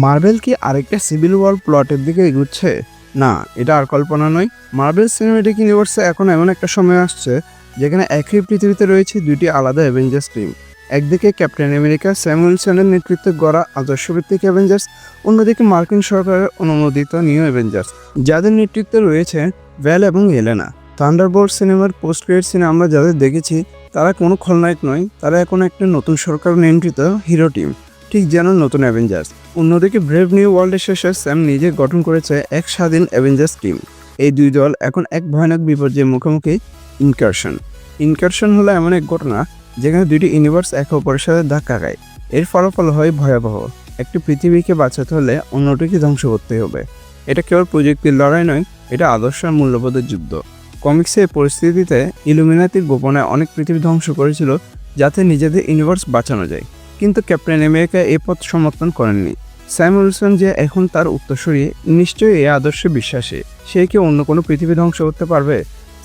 Marble কি আরেকটা civil war প্লটের দিকে এগুচ্ছে? না, এটা আর কল্পনা নয়। মার্বেল সিনেমেটিক ইউনিভার্সে এখন এমন একটা সময় আসছে, যেখানে একই পৃথিবীতে রয়েছে দুটি আলাদা অ্যাভেঞ্জার্স টিম একদিকে ক্যাপ্টেন আমেরিকা স্যামুয়েলসনের নেতৃত্বে গড়া আদর্শভিত্তিক অ্যাভেঞ্জার্স অন্যদিকে মার্কিন সরকারের অনুমোদিত নিউ অ্যাভেঞ্জার্স যাদের নেতৃত্বে রয়েছে ভ্যাল এবং এলেনা থান্ডারবোল্ট সিনেমার পোস্ট ক্রেডিট সিনে আমরা যাদের দেখেছি, তারা কোনো খলনায়ক নয়, তারা এখন একটা নতুন সরকার নিয়ন্ত্রিত হিরো টিম ঠিক যেন নতুন অ্যাভেঞ্জার্স অন্যদিকে ব্রেভ নিউ ওয়ার্ল্ডের শেষে স্যাম নিজে গঠন করেছে এক স্বাধীন অ্যাভেঞ্জার্স টিম এই দুই দল এখন এক ভয়ানক বিপর্যয়ের মুখোমুখি ইনকারশন ইনকারশন হলো এমন এক ঘটনা যেখানে দুইটি ইউনিভার্স একে অপরের সাথে ধাক্কা খায়। এর ফলাফল হয় ভয়াবহ। একটি পৃথিবীকে বাঁচাতে হলে অন্যটিকে ধ্বংস করতে হবে। এটা কেবল প্রযুক্তির লড়াই নয়, এটা আদর্শ আর মূল্যবোধের যুদ্ধ। কমিক্সে এই পরিস্থিতিতে ইলুমিনাতির গোপনে অনেক পৃথিবী ধ্বংস করেছিল যাতে নিজেদের ইউনিভার্স বাঁচানো যায়। কিন্তু ক্যাপ্টেন আমেরিকা এ পথ সমর্থন করেননি। স্যাম উইলসন যে এখন তার উত্তরসূরি, নিশ্চয়ই এই আদর্শে বিশ্বাসী। সে কি অন্য কোনো পৃথিবী ধ্বংস করতে পারবে?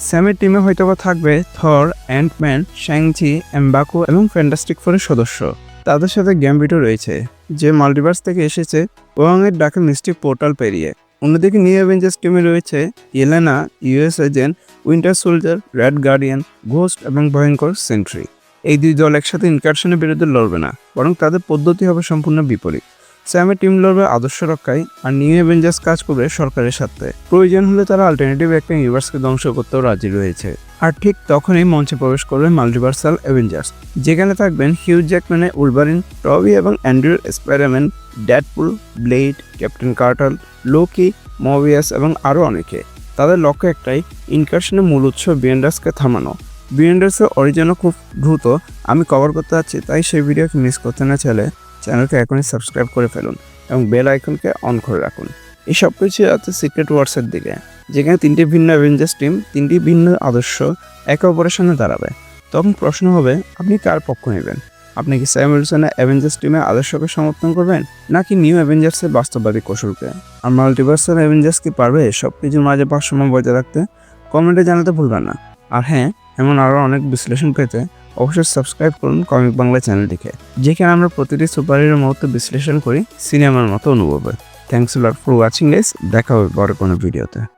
স্যামের টিমে হয়তোবা থাকবে থর, অ্যান্টম্যান, শ্যাংচি এমবাকু এবং ফ্যান্টাস্টিক ফোরের সদস্য। তাদের সাথে গ্যাম্বিটো রয়েছে, যে মাল্টিভার্স থেকে এসেছে ওয়াংয়ের ডাকে মিস্টিক পোর্টাল পেরিয়ে। অন্যদিকে নিউ অ্যাভেঞ্জার্স টিমে রয়েছে Yelena US Agent, Winter Soldier, Red Guardian, Ghost এবং ভয়ঙ্কর সেন্ট্রি। এই দুই দল একসাথে ইনকারশনের বিরুদ্ধে লড়বে না, বরং তাদের পদ্ধতি হবে সম্পূর্ণ বিপরীত। স্যামের টিম লড়বে আদর্শ রক্ষায় আর নিউ অ্যাভেঞ্জার্স কাজ করবে সরকারের সাথে প্রয়োজন হলে তারা অল্টারনেটিভ একটা ইউনিভার্সকে ধ্বংস করতেও রাজি রয়েছে। আর ঠিক তখনই মঞ্চে প্রবেশ করবে মাল্টিভার্সাল অ্যাভেঞ্জার্স যেখানে থাকবেন হিউজ জ্যাকম্যানের উলবারিন টবি এবং Andrew Spiderman Deadpool Blade Captain Carter Loki Morbius এবং আরও অনেকে। তাদের লক্ষ্য একটাই ইনকারশনের মূল উৎস বিয়েন্ডার্সকে থামানো। বিয়েন্ডার্সের অরিজিনও খুব দ্রুত আমি কভার করতে যাচ্ছি, তাই সেই ভিডিওকে মিস করতে না চাইলে চ্যানেলকে এখনই সাবস্ক্রাইব করে ফেলুন এবং বেল আইকনকে অন করে রাখুন। এই সব কিছু যাচ্ছে সিক্রেট ওয়ার্সের দিকে, যেখানে তিনটি ভিন্ন অ্যাভেঞ্জার্স টিম তিনটি ভিন্ন আদর্শ একে অপরের সামনে দাঁড়াবে। তখন প্রশ্ন হবে, আপনি কার পক্ষ নেবেন? আপনি কি স্যাম উইলসনের অ্যাভেঞ্জার্স টিমের আদর্শকে সমর্থন করবেন, নাকি নিউ অ্যাভেঞ্জার্সের বাস্তববাদী কৌশলকে? আর মাল্টিভার্সাল অ্যাভেঞ্জার্স কি পারবে? সব কিছুর মাঝে ভারসাম্য বজায় রাখতে কমেন্টে জানাতে ভুলবেন না। আর হ্যাঁ এমন আরও অনেক বিশ্লেষণ পেতে অবশ্যই সাবস্ক্রাইব করুন কমিক বাংলা চ্যানেলটিকে যেখানে আমরা প্রতিটি সুপারহিরো মুহূর্ত বিশ্লেষণ করি সিনেমার মতো অনুভবে। Thanks lot for watching guys দেখা হবে পরে কোনো ভিডিওতে